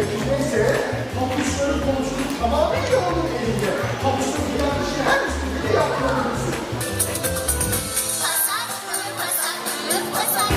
elindeyse topçuların konusunu tamamıyla onun elinde. Topçunun yanlışı her istediğini yaptırabilirsin. Pasaklı, pasaklı, pasaklı.